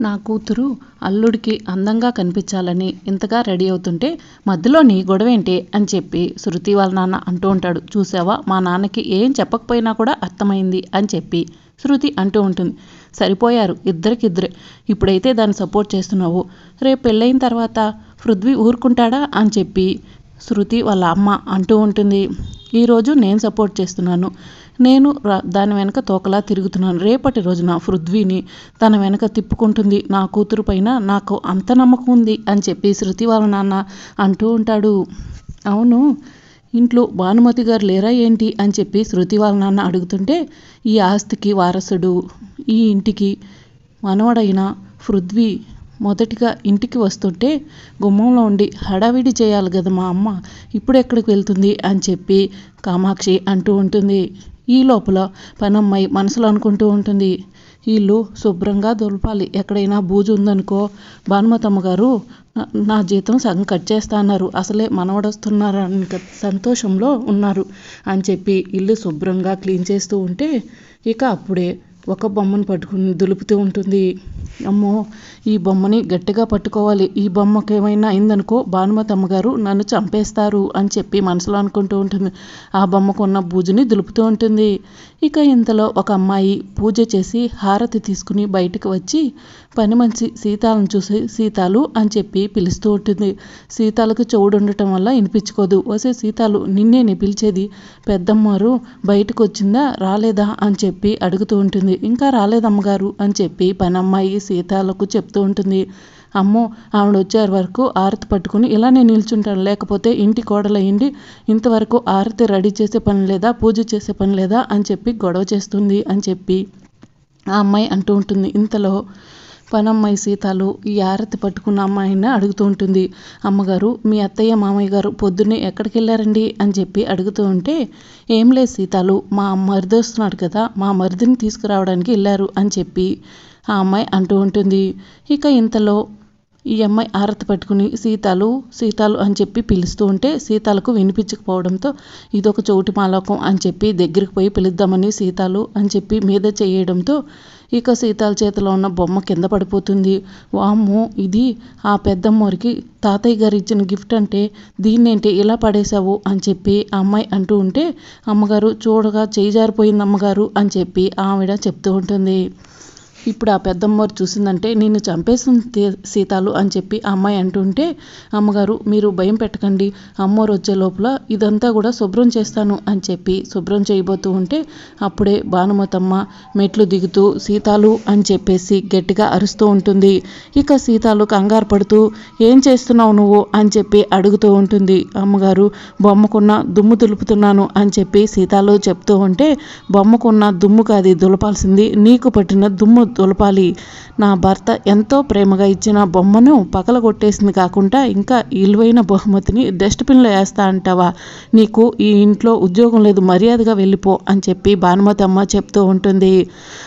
నా కూతురు అల్లుడికి అందంగా కనిపించాలని ఇంతగా రెడీ అవుతుంటే మధ్యలో నీ గొడవేంటి అని చెప్పి శృతి వాళ్ళ నాన్న అంటూ ఉంటాడు. చూసావా? మా నాన్నకి ఏం చెప్పకపోయినా కూడా అర్థమైంది అని చెప్పి శృతి అంటూ ఉంటుంది. సరిపోయారు. ఇద్దరికిద్దరే. ఇప్పుడైతే దాన్ని సపోర్ట్ చేస్తున్నావు. రేపు పెళ్ళైన తర్వాత పృథ్వీ ఊరుకుంటాడా అని చెప్పి శృతి వాళ్ళ అమ్మ అంటూ ఉంటుంది. ఈరోజు నేను సపోర్ట్ చేస్తున్నాను. నేను దాని వెనక తోకలా తిరుగుతున్నాను. రేపటి రోజున పృథ్వీని తన వెనక తిప్పుకుంటుంది. నా కూతురు పైన నాకు అంత నమ్మకం ఉంది అని చెప్పి శృతి వాళ్ళ నాన్న అంటూ ఉంటాడు. అవును ఇంట్లో భానుమతి గారు లేరా ఏంటి అని చెప్పి శృతి వాళ్ళ నాన్న అడుగుతుంటే ఈ ఆస్తికి వారసుడు ఈ ఇంటికి మనవడైన పృథ్వీ మొదటిగా ఇంటికి వస్తుంటే గుమ్మంలో ఉండి హడావిడి చేయాలి కదా మా అమ్మ ఇప్పుడు ఎక్కడికి వెళ్తుంది అని చెప్పి కామాక్షి అంటూ ఉంటుంది. ఈ లోపల పనమ్మాయి మనసులో అనుకుంటూ ఉంటుంది. ఇల్లు శుభ్రంగా దొలపాలి. ఎక్కడైనా బూజు ఉందనుకో భానుమతమ్మ గారు నా జీతం సగం కట్ చేస్తా అన్నారు. అసలే మనవడొస్తున్నారు అని సంతోషంలో ఉన్నారు అని చెప్పి ఇల్లు శుభ్రంగా క్లీన్ చేస్తూ ఉంటే ఇక అప్పుడే ఒక బొమ్మను పట్టుకుని దులుపుతూ ఉంటుంది. అమ్మో ఈ బొమ్మని గట్టిగా పట్టుకోవాలి. ఈ బొమ్మకి ఏమైనా అయిందనుకో భానుమతి అమ్మగారు నన్ను చంపేస్తారు అని చెప్పి మనసులో అనుకుంటూ ఉంటుంది. ఆ బొమ్మకు ఉన్న బూజుని దులుపుతూ ఉంటుంది. ఇక ఇంతలో ఒక అమ్మాయి పూజ చేసి హారతి తీసుకుని బయటకు వచ్చి పని మంచి సీతాలను చూసి సీతాలు అని చెప్పి పిలుస్తూ ఉంటుంది. సీతాలకు చౌడు ఉండటం వల్ల వినిపించుకోదు. వసే సీతాలు నిన్నే నీ పిలిచేది. పెద్దమ్మారు బయటకు వచ్చిందా రాలేదా అని చెప్పి అడుగుతూ ఉంటుంది. ఇంకా రాలేదమ్మగారు అని చెప్పి పనమ్మాయి సీతాలకు చెప్తూ ఉంటుంది. అమ్మో ఆవిడ వచ్చే వరకు ఆరతి పట్టుకుని ఇలానే నిల్చుంటాను. లేకపోతే ఇంటి కోడలయ్యండి ఇంతవరకు ఆరతి రెడీ చేసే పని లేదా పూజ చేసే పని లేదా అని చెప్పి గొడవ చేస్తుంది అని చెప్పి ఆ అమ్మాయి అంటూ ఉంటుంది. ఇంతలో పనమ్మాయి సీతాలు ఈ ఆరతి పట్టుకున్న అమ్మాయిని అడుగుతూ ఉంటుంది. అమ్మగారు మీ అత్తయ్య మామయ్య గారు పొద్దున్నే ఎక్కడికి వెళ్ళారండి అని చెప్పి అడుగుతూ ఉంటే ఏం లేదు సీతాలు మా మరిది వస్తున్నాడు కదా మా మరిదిని తీసుకురావడానికి వెళ్ళారు అని చెప్పి ఆ అమ్మాయి అంటూ ఉంటుంది. ఇక ఇంతలో ఈ అమ్మాయి ఆరతి పట్టుకుని సీతాలు సీతాలు అని చెప్పి పిలుస్తూ ఉంటే సీతాలకు వినిపించకపోవడంతో ఇదొక చోటు మాలోకం అని చెప్పి దగ్గరికి పోయి పిలుద్దామని సీతాలు అని చెప్పి మీద చేయడంతో ఇక సీతాల చేతిలో ఉన్న బొమ్మ కింద పడిపోతుంది. వామ్మో ఇది ఆ పెద్దమ్మోరికి తాతయ్య గారు ఇచ్చిన గిఫ్ట్ అంటే దీన్నేంటి ఇలా పడేశావు అని చెప్పి ఆ అమ్మాయి అంటూ ఉంటే అమ్మగారు చూడగా చేయి జారిపోయింది అమ్మగారు అని చెప్పి ఆవిడ చెప్తూ ఉంటుంది. ఇప్పుడు ఆ పెద్దమ్మవారు చూసిందంటే నిన్ను చంపేసింది సీతాలు అని చెప్పి ఆ అమ్మాయి అంటుంటే అమ్మగారు మీరు భయం పెట్టకండి. అమ్మవారు వచ్చే లోపల ఇదంతా కూడా శుభ్రం చేస్తాను అని చెప్పి శుభ్రం చేయబోతూ ఉంటే అప్పుడే భానుమతమ్మ మెట్లు దిగుతూ సీతాలు అని చెప్పేసి గట్టిగా అరుస్తూ ఉంటుంది. ఇక సీతాలు కంగారు పడుతూ ఏం చేస్తున్నావు నువ్వు? అని చెప్పి అడుగుతూ ఉంటుంది. అమ్మగారు బొమ్మకున్న దుమ్ము దులుపుతున్నాను అని చెప్పి సీతాలు చెప్తూ ఉంటే బొమ్మకున్న దుమ్ము కాది దులపాల్సింది. నీకు పట్టిన దుమ్ము తులపాలి. నా భర్త ఎంతో ప్రేమగా ఇచ్చిన బొమ్మను పగలగొట్టేసింది కాకుండా ఇంకా విలువైన బహుమతిని డస్ట్బిన్లో వేస్తా అంటావా? నీకు ఈ ఇంట్లో ఉద్యోగం లేదు మర్యాదగా వెళ్ళిపో అని చెప్పి భానుమతి అమ్మ చెప్తూ ఉంటుంది.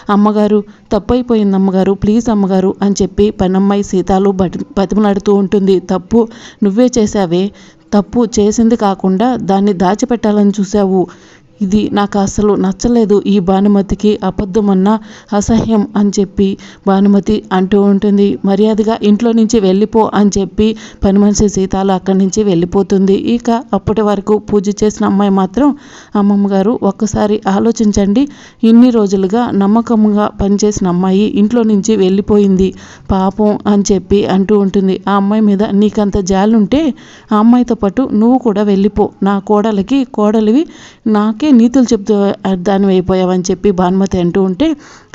అమ్మగారు తప్పైపోయింది అమ్మగారు ప్లీజ్ అమ్మగారు అని చెప్పి పనమ్మాయి సీతాలు బతి బతిమలాడుతూ ఉంటుంది. తప్పు నువ్వే చేసావే తప్పు చేసింది కాకుండా దాన్ని దాచిపెట్టాలని చూసావు ఇది నాకు అసలు నచ్చలేదు. ఈ భానుమతికి అబద్ధమన్నా అసహ్యం అని చెప్పి భానుమతి అంటూ ఉంటుంది. మర్యాదగా ఇంట్లో నుంచి వెళ్ళిపో అని చెప్పి పని మనిషి సీతాలు అక్కడి నుంచి వెళ్ళిపోతుంది. ఇక అప్పటి వరకు పూజ చేసిన అమ్మాయి మాత్రం అమ్మమ్మ గారు ఒక్కసారి ఆలోచించండి. ఇన్ని రోజులుగా నమ్మకంగా పనిచేసిన అమ్మాయి ఇంట్లో నుంచి వెళ్ళిపోయింది. పాపం అని చెప్పి అంటూ ఉంటుంది. ఆ అమ్మాయి మీద నీకంత జాలుంటే ఆ అమ్మాయితో పాటు నువ్వు కూడా వెళ్ళిపో. నా కోడలికి కోడలివి నాకు నీతులు చెప్తూ దాన్ని అయిపోయావని చెప్పి భానుమతి అంటూ ఉంటే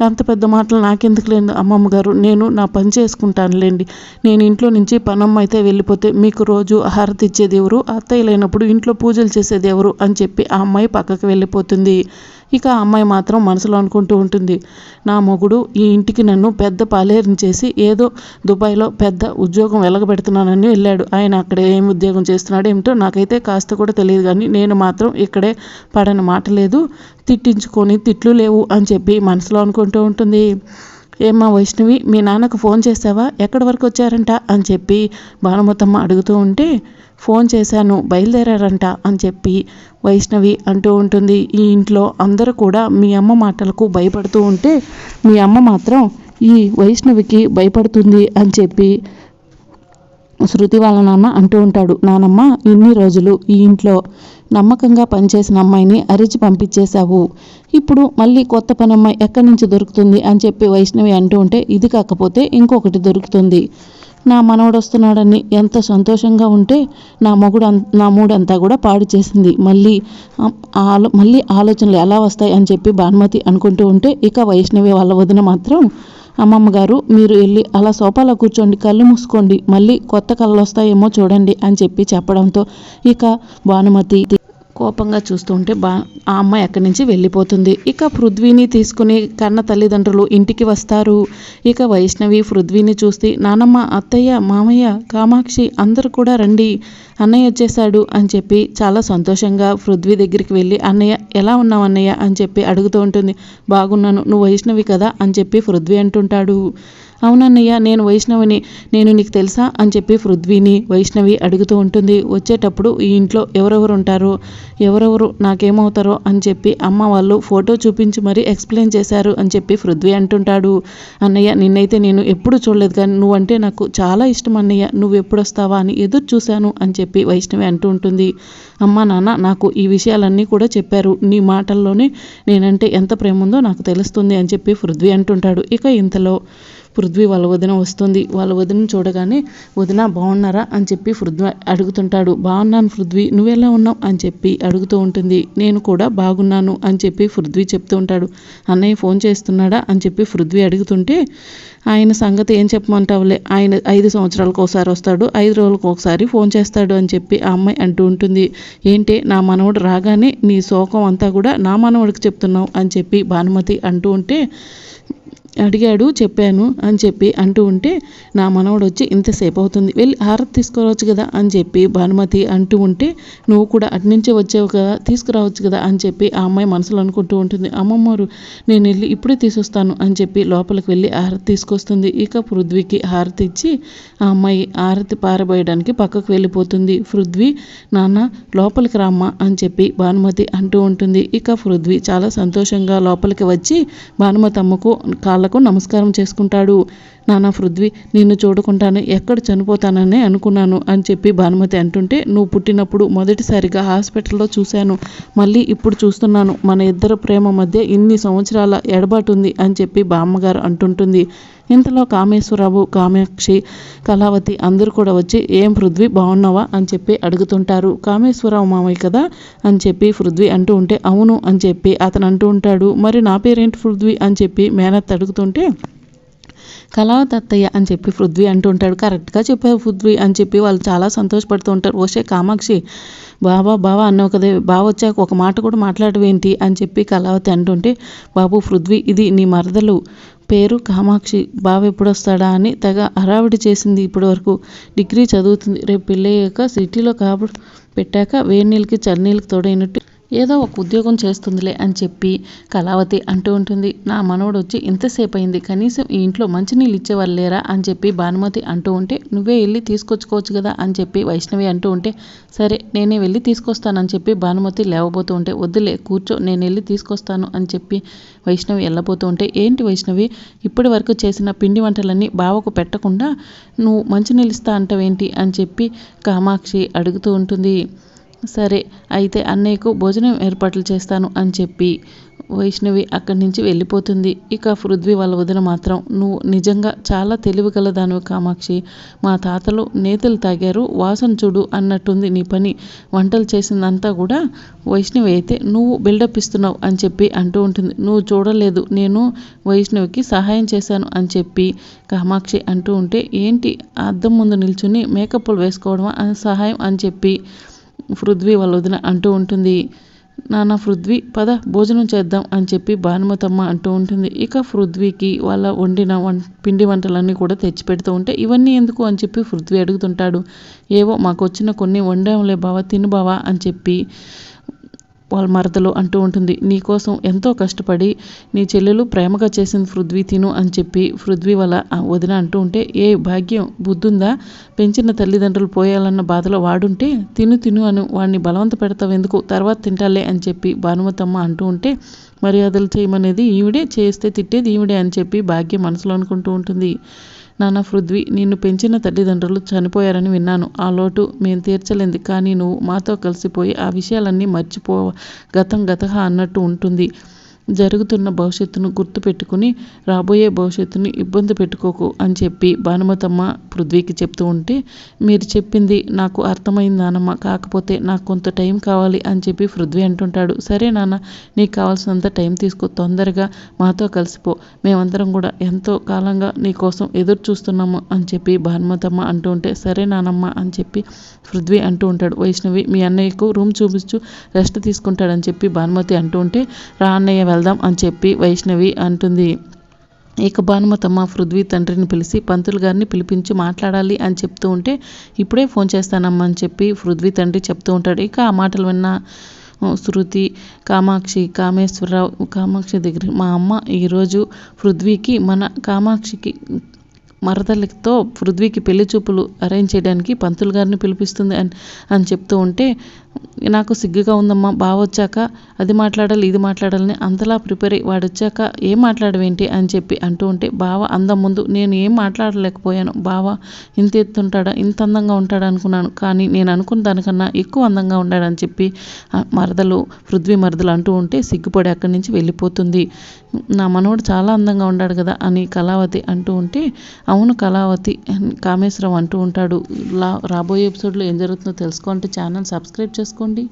అంత పెద్ద మాటలు నాకెందుకు లేదు అమ్మమ్మ గారు? నేను నా పని చేసుకుంటానులేండి. నేను ఇంట్లో నుంచి పనమ్మ అయితే వెళ్ళిపోతే మీకు రోజు హారతి ఇచ్చేది ఎవరు? అత్తయ్య లేనప్పుడు ఇంట్లో పూజలు చేసేది ఎవరు? అని చెప్పి ఆ అమ్మాయి పక్కకు వెళ్ళిపోతుంది. ఇక ఆ అమ్మాయి మాత్రం మనసులో అనుకుంటూ ఉంటుంది. నా మొగుడు ఈ ఇంటికి నన్ను పెద్ద పాలేరుని చేసి ఏదో దుబాయ్లో పెద్ద ఉద్యోగం వెలగబెడుతున్నానని వెళ్ళాడు. ఆయన అక్కడ ఏం ఉద్యోగం చేస్తున్నాడు ఏమిటో నాకైతే కాస్త కూడా తెలియదు కానీ నేను మాత్రం ఇక్కడే పడని మాట లేదు. తిట్టించుకొని తిట్లు లేవు అని చెప్పి మనసులో అనుకుంటూ ఉంటుంది. ఏమ్మా వైష్ణవి మీ నాన్నకు ఫోన్ చేసావా? ఎక్కడి వరకు వచ్చారంట? అని చెప్పి భానుమతమ్మ అడుగుతూ ఉంటే ఫోన్ చేశాను బయలుదేరారంట అని చెప్పి వైష్ణవి అంటూ ఉంటుంది. ఈ ఇంట్లో అందరూ కూడా మీ అమ్మ మాటలకు భయపడుతూ ఉంటే మీ అమ్మ మాత్రం ఈ వైష్ణవికి భయపడుతుంది అని చెప్పి శృతి వాళ్ళ నాన్న అంటూ ఉంటాడు. నానమ్మ ఇన్ని రోజులు ఈ ఇంట్లో నమ్మకంగా పనిచేసిన అమ్మాయిని అరిచి పంపించేశావు. ఇప్పుడు మళ్ళీ కొత్త పని అమ్మాయి ఎక్కడి నుంచి దొరుకుతుంది అని చెప్పి వైష్ణవి అంటూ ఉంటే ఇది కాకపోతే ఇంకొకటి దొరుకుతుంది. నా మనవడు వస్తున్నాడని ఎంత సంతోషంగా ఉంటే నా మొగుడు నా మూడంతా కూడా పాడు చేసింది. మళ్ళీ ఆలో మళ్ళీ ఆలోచనలు ఎలా వస్తాయి అని చెప్పి భానుమతి అనుకుంటూ ఉంటే ఇక వైష్ణవి వాళ్ళ వదిన మాత్రం అమ్మమ్మ గారు మీరు వెళ్ళి అలా సోఫాలో కూర్చోండి కళ్ళు మూసుకోండి మళ్ళీ కొత్త కళ్ళు వస్తాయేమో చూడండి అని చెప్పి చెప్పడంతో ఇక భానుమతి కోపంగా చూస్తూ ఉంటే బా ఆ అమ్మాయి అక్కడి నుంచి వెళ్ళిపోతుంది. ఇక పృథ్వీని తీసుకుని కన్న తల్లిదండ్రులు ఇంటికి వస్తారు. ఇక వైష్ణవి పృథ్వీని చూస్తే నానమ్మ అత్తయ్య మామయ్య కామాక్షి అందరూ కూడా రండి అన్నయ్య వచ్చేసాడు అని చెప్పి చాలా సంతోషంగా పృథ్వీ దగ్గరికి వెళ్ళి అన్నయ్య ఎలా ఉన్నావు అన్నయ్య? అని చెప్పి అడుగుతూ ఉంటుంది. బాగున్నాను నువ్వు వైష్ణవి కదా? అని చెప్పి పృథ్వీ అంటుంటాడు. అవునన్నయ్య నేను వైష్ణవిని నేను నీకు తెలుసా? అని చెప్పి పృథ్వీని వైష్ణవి అడుగుతూ ఉంటుంది. వచ్చేటప్పుడు ఈ ఇంట్లో ఎవరెవరు ఉంటారు? ఎవరెవరు నాకేమవుతారో అని చెప్పి అమ్మ వాళ్ళు ఫోటో చూపించి మరీ ఎక్స్ప్లెయిన్ చేశారు అని చెప్పి పృథ్వీ అంటుంటాడు. అన్నయ్య నిన్నైతే నేను ఎప్పుడు చూడలేదు కానీ నువ్వంటే నాకు చాలా ఇష్టం అన్నయ్య. నువ్వు ఎప్పుడు వస్తావా అని ఎదురు చూశాను అని చెప్పి వైష్ణవి అంటూ ఉంటుంది. అమ్మ నాన్న నాకు ఈ విషయాలన్నీ కూడా చెప్పారు. నీ మాటల్లోనే నేనంటే ఎంత ప్రేమ ఉందో నాకు తెలుస్తుంది అని చెప్పి పృథ్వీ అంటుంటాడు. ఇక ఇంతలో పృథ్వీ వాళ్ళ వదిన వస్తుంది. వాళ్ళ వదిన చూడగానే వదిన బాగున్నారా అని చెప్పి పృథ్వీ అడుగుతుంటాడు. బాగున్నాను పృథ్వీ నువ్వెలా ఉన్నావు? అని చెప్పి అడుగుతూ ఉంటుంది. నేను కూడా బాగున్నాను అని చెప్పి పృథ్వీ చెప్తూ ఉంటాడు. అన్నయ్య ఫోన్ చేస్తున్నాడా? అని చెప్పి పృథ్వీ అడుగుతుంటే ఆయన సంగతి ఏం చెప్పమంటావులే? ఆయన ఐదు సంవత్సరాలకు ఒకసారి వస్తాడు ఐదు రోజులకు ఒకసారి ఫోన్ చేస్తాడు అని చెప్పి ఆ అమ్మాయి అంటూ ఉంటుంది. ఏంటి నా మనవడు రాగానే నీ శోకం అంతా కూడా నా మనవడికి చెప్తున్నావు అని చెప్పి భానుమతి అంటూ ఉంటే అడిగాడు చెప్పాను అని చెప్పి అంటూ ఉంటే నా మనవడు వచ్చి ఇంతసేపు అవుతుంది వెళ్ళి హారతి తీసుకురావచ్చు కదా అని చెప్పి భానుమతి అంటూ ఉంటే నువ్వు కూడా అటునుంచే వచ్చావు కదా తీసుకురావచ్చు కదా అని చెప్పి ఆ అమ్మాయి మనసులో అనుకుంటూ ఉంటుంది. అమ్మమ్మారు నేను వెళ్ళి ఇప్పుడే తీసుకొస్తాను అని చెప్పి లోపలికి వెళ్ళి హారతి తీసుకొస్తుంది. ఇక పృథ్వీకి హారతి ఇచ్చి ఆ అమ్మాయి హారతి పారబోయడానికి పక్కకు వెళ్ళిపోతుంది. పృథ్వీ నాన్న లోపలికి రామ్మా అని చెప్పి భానుమతి అంటూ ఉంటుంది. ఇక పృథ్వీ చాలా సంతోషంగా లోపలికి వచ్చి భానుమతి అమ్మకు కాళ్ళ నమస్కారం చేసుకుంటాడు. నానా పృథ్వీ నిన్ను చూడకుండానే ఎక్కడ చనిపోతానని అనుకున్నాను అని చెప్పి భానుమతి అంటుంటే నువ్వు పుట్టినప్పుడు మొదటిసారిగా హాస్పిటల్లో చూశాను. మళ్ళీ ఇప్పుడు చూస్తున్నాను. మన ఇద్దరు ప్రేమ మధ్య ఇన్ని సంవత్సరాల ఎడబాటు ఉంది అని చెప్పి బామ్మగారు అంటుంటుంది. ఇంతలో కామేశ్వరరావు కామాక్షి కళావతి అందరూ కూడా వచ్చి ఏం పృథ్వీ బాగున్నావా? అని చెప్పి అడుగుతుంటారు. కామేశ్వరరావు మామయ్య కదా? అని చెప్పి పృథ్వీ అంటూ ఉంటే అవును అని చెప్పి అతను అంటూ ఉంటాడు. మరి నా పేరేంటి పృథ్వీ? అని చెప్పి మేనత్ అడుగుతుంటే కళావతి అత్తయ్య అని చెప్పి పృథ్వీ అంటూ ఉంటాడు. కరెక్ట్గా చెప్పావు పృథ్వీ అని చెప్పి వాళ్ళు చాలా సంతోషపడుతూ ఉంటారు. ఓషే కామాక్షి బాబా బావా అన్నావు ఒకదే బావ వచ్చాక ఒక మాట కూడా మాట్లాడవేంటి అని చెప్పి కళావతి అంటుంటే బాబు పృథ్వీ ఇది నీ మరదలు. పేరు కామాక్షి. బావ ఎప్పుడు వస్తాడా అని తెగ హరావిడి చేసింది ఇప్పటి వరకు డిగ్రీ చదువుతుంది. రేపు పెళ్ళయ్యాక సిటీలో కాబ పెట్టాక వేడి నీళ్ళకి చల్లనీళ్ళకి తోడైనట్టు ఏదో ఒక ఉద్యోగం చేస్తుందిలే అని చెప్పి కళావతి అంటూ ఉంటుంది. నా మనవడు వచ్చి ఇంతసేపు అయింది కనీసం ఈ ఇంట్లో మంచినీళ్ళు ఇచ్చేవారు లేరా అని చెప్పి భానుమతి అంటూ ఉంటే నువ్వే వెళ్ళి తీసుకొచ్చుకోవచ్చు కదా అని చెప్పి వైష్ణవి అంటూ ఉంటే సరే నేనే వెళ్ళి తీసుకొస్తానని చెప్పి భానుమతి లేవబోతూ ఉంటే వద్దులే కూర్చో నేను వెళ్ళి తీసుకొస్తాను అని చెప్పి వైష్ణవి వెళ్ళబోతూ ఉంటే ఏంటి వైష్ణవి ఇప్పటి వరకు చేసిన పిండి వంటలన్నీ బావకు పెట్టకుండా నువ్వు మంచినీళ్ళు ఇస్తా అంటావేంటి అని చెప్పి కామాక్షి అడుగుతూ ఉంటుంది. సరే అయితే అన్నయ్యకు భోజనం ఏర్పాట్లు చేస్తాను అని చెప్పి వైష్ణవి అక్కడి నుంచి వెళ్ళిపోతుంది. ఇక పృథ్వీ వాళ్ళ వదిన మాత్రం నువ్వు నిజంగా చాలా తెలివిగలదాను కామాక్షి. మా తాతలు నేతలు తాగారు వాసన చూడు అన్నట్టుంది నీ పని. వంటలు చేసిందంతా కూడా వైష్ణవి అయితే నువ్వు బిల్డప్ ఇస్తున్నావు అని చెప్పి అంటూ ఉంటుంది. నువ్వు చూడలేదు నేను వైష్ణవికి సహాయం చేశాను అని చెప్పి కామాక్షి అంటూ ఉంటే ఏంటి అద్దం ముందు నిల్చుని మేకప్లు వేసుకోవడం సహాయం అని చెప్పి పృథ్వీ వాళ్ళ వదిన అంటూ ఉంటుంది. నాన్న పృథ్వీ పద భోజనం చేద్దాం అని చెప్పి భానుమతమ్మ అంటూ ఉంటుంది. ఇక పృథ్వీకి వాళ్ళ వండిన వం పిండి వంటలన్నీ కూడా తెచ్చి పెడుతూ ఉంటే ఇవన్నీ ఎందుకు? అని చెప్పి పృథ్వీ అడుగుతుంటాడు. ఏవో మాకు వచ్చిన కొన్ని వండాంలే బావా తిను బావా అని చెప్పి మరదలు అంటూ ఉంటుంది నీకోసం ఎంతో కష్టపడి నీ చెల్లెలు ప్రేమగా చేసింది పృథ్వీ తిను అని చెప్పి పృథ్వీ వల్ల వదిన అంటూ ఉంటే ఏ భాగ్యం బుద్ధుందా? పెంచిన తల్లిదండ్రులు పోయాలన్న బాధలో వాడుంటే తిను తిను అని వాడిని బలవంత పెడతావు ఎందుకు? తర్వాత తింటాలే అని చెప్పి భానుమతమ్మ అంటూ ఉంటే మర్యాదలు చేయమనేది ఈవిడే చేస్తే తిట్టేది ఈవిడే అని చెప్పి భాగ్యం మనసులో అనుకుంటూ ఉంటుంది. నాన్న పృథ్వీ నిన్ను పెంచిన తల్లిదండ్రులు చనిపోయారని విన్నాను. ఆ లోటు మేము తీర్చలేంది. కానీ నువ్వు మాతో కలిసిపోయి ఆ విషయాలన్నీ మర్చిపో గతం గతహ అన్నట్టు ఉంటుంది. జరుగుతున్న భవిష్యత్తును గుర్తుపెట్టుకుని రాబోయే భవిష్యత్తుని ఇబ్బంది పెట్టుకోకు అని చెప్పి భానుమతమ్మ పృథ్వీకి చెప్తూ ఉంటే మీరు చెప్పింది నాకు అర్థమైంది నానమ్మ కాకపోతే నాకు కొంత టైం కావాలి అని చెప్పి పృథ్వీ అంటుంటాడు. సరే నాన్న నీకు కావాల్సినంత టైం తీసుకో తొందరగా మాతో కలిసిపో. మేమందరం కూడా ఎంతో కాలంగా నీకోసం ఎదురు చూస్తున్నాము అని చెప్పి భానుమతమ్మ అంటూ ఉంటే సరే నానమ్మ అని చెప్పి పృథ్వీ అంటూ ఉంటాడు. వైష్ణవి మీ అన్నయ్యకు రూమ్ చూపించు రెస్ట్ తీసుకుంటాడని చెప్పి భానుమతి అంటూ ఉంటే రా అన్నయ్య వెళ్దాం అని చెప్పి వైష్ణవి అంటుంది. ఇక భానుమతమ్మ పృథ్వీ తండ్రిని పిలిచి పంతులు గారిని పిలిపించి మాట్లాడాలి అని చెప్తూ ఉంటే ఇప్పుడే ఫోన్ చేస్తానమ్మా అని చెప్పి పృథ్వీ తండ్రి చెప్తూ ఉంటాడు. ఇక ఆ మాటలు విన్న శృతి కామాక్షి కామేశ్వరరావు కామాక్షి దగ్గర మా అమ్మ ఈరోజు పృథ్వీకి మన కామాక్షికి మరదలితో పృథ్వీకి పెళ్ళి చూపులు అరేంజ్ చేయడానికి పంతులు గారిని పిలిపిస్తుంది అని అని చెప్తూ ఉంటే నాకు సిగ్గుగా ఉందమ్మా బావ వచ్చాక అది మాట్లాడాలి ఇది మాట్లాడాలని అంతలా ప్రిపేర్ అయ్యి వాడు వచ్చాక ఏం మాట్లాడవేంటి అని చెప్పి అంటూ ఉంటే బావ అందం ముందు నేను ఏం మాట్లాడలేకపోయాను బావ ఇంత ఎత్తుంటాడా ఇంత అందంగా ఉంటాడు అనుకున్నాను. కానీ నేను అనుకున్న దానికన్నా ఎక్కువ అందంగా ఉన్నాడని చెప్పి మరదలు పృథ్వీ మరదలు అంటూ ఉంటే సిగ్గుపడి అక్కడి నుంచి వెళ్ళిపోతుంది. నా మనవడు చాలా అందంగా ఉన్నాడు కదా అని కళావతి అంటూ ఉంటే అవును కళావతి కామేశ్వరం అంటూ ఉంటాడు. రాబోయే ఎపిసోడ్లో ఏం జరుగుతుందో తెలుసుకోవాలంటే ఛానల్ సబ్స్క్రైబ్ చేసుకోండి.